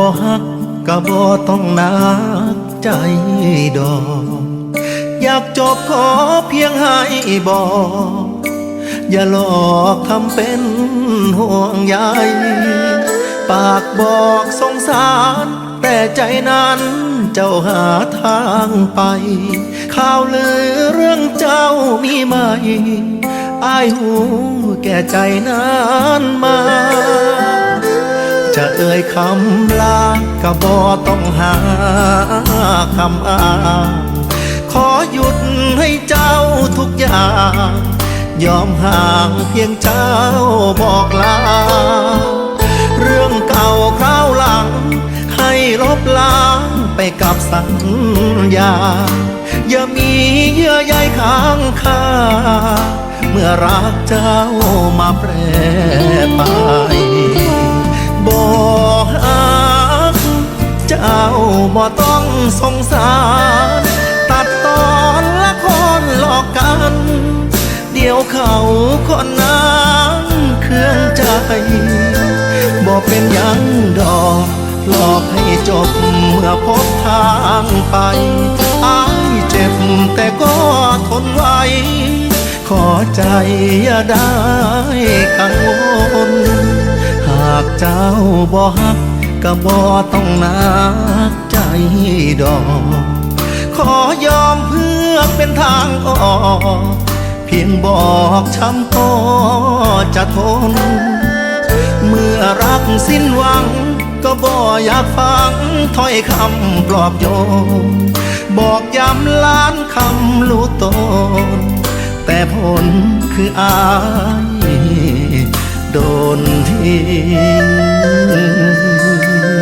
บ่ฮักก็บ่ต้องนักใจดอก อยากจบขอเพียงให้บอก อย่าหลอกทำเป็นห่วงใยปากบอกสงสาร แต่ใจนั้นเจ้าหาทางไป ข่าวลือเรื่องเจ้ามีไหมอายหูแก่ใจนั้นมา จะเอ่ยคำลาก็บอต้องหาคำอ้างขอหยุดให้เจ้าทุกอย่าง ยอมห่างเพียงเจ้าบอกลา เรื่องเก่าคราวหลัง ให้ลบล้างไปกับสัญญา อย่ามีเยื่อใยค้างคาเมื่อรักเจ้ามาแปร บ่ต้องสงสาร ตัดตอนละครหลอกกัน เดี๋ยวเขาคนนั้นเครื่องใจบอกเป็นยังดอกหลอกให้จบเมื่อพบทางไปอายเจ็บแต่ก็ทนไว้ ขอใจอย่าได้กังวลหากเจ้าบ่ฮักก็บ่ต้องนัก ดอก ขอยอมเพื่อเป็นทางออก เพียงบอกช้ำก็จะทน เมื่อรักสิ้นหวัง ก็บ่อยากฟังถ้อยคำปลอบโยนบอกย้ำล้านคำรู้ตน แต่ผลคืออายโดนทิ้ง